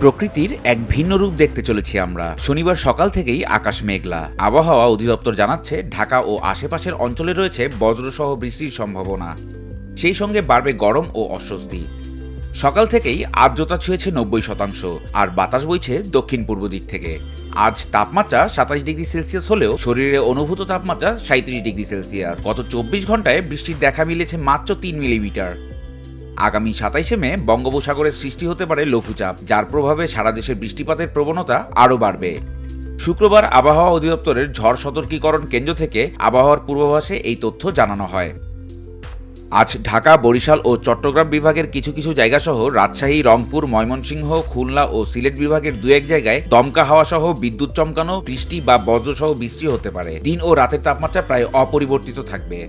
প্রকৃতির এক ভিন্ন রূপ দেখতে চলেছি আমরা। শনিবার সকাল থেকেই আকাশ মেঘলা। আবহাওয়া অধিদপ্তর জানাচ্ছে, ঢাকা ও আশেপাশের অঞ্চলে রয়েছে বজ্রসহ বৃষ্টির সম্ভাবনা। সেই সঙ্গে বাড়বে গরম ও অস্বস্তি। সকাল থেকেই আর্দ্রতা ছুঁয়েছে নব্বই শতাংশ, আর বাতাস বইছে দক্ষিণ পূর্ব দিক থেকে। আজ তাপমাত্রা সাতাশ ডিগ্রি সেলসিয়াস হলেও শরীরে অনুভূত তাপমাত্রা সাঁত্রিশ ডিগ্রি সেলসিয়াস। গত চব্বিশ ঘন্টায় বৃষ্টির দেখা মিলেছে মাত্র তিন মিলিমিটার। আগামী সাতাইশে মে বঙ্গোপসাগরের সৃষ্টি হতে পারে লঘুচাপ, যার প্রভাবে সারা দেশে বৃষ্টিপাতের প্রবণতা আরও বাড়বে। শুক্রবার আবহাওয়া অধিদপ্তরের ঝড় সতর্কীকরণ কেন্দ্র থেকে আবহাওয়ার পূর্বাভাসে এই তথ্য জানানো হয়। আজ ঢাকা, বরিশাল ও চট্টগ্রাম বিভাগের কিছু কিছু জায়গা সহ রাজশাহী, রংপুর, ময়মনসিংহ, খুলনা ও সিলেট বিভাগের দু এক জায়গায় দমকা হাওয়া সহ বিদ্যুৎ চমকানো, বৃষ্টি বা বজ্রসহ বৃষ্টি হতে পারে। দিন ও রাতের তাপমাত্রা প্রায় অপরিবর্তিত থাকবে।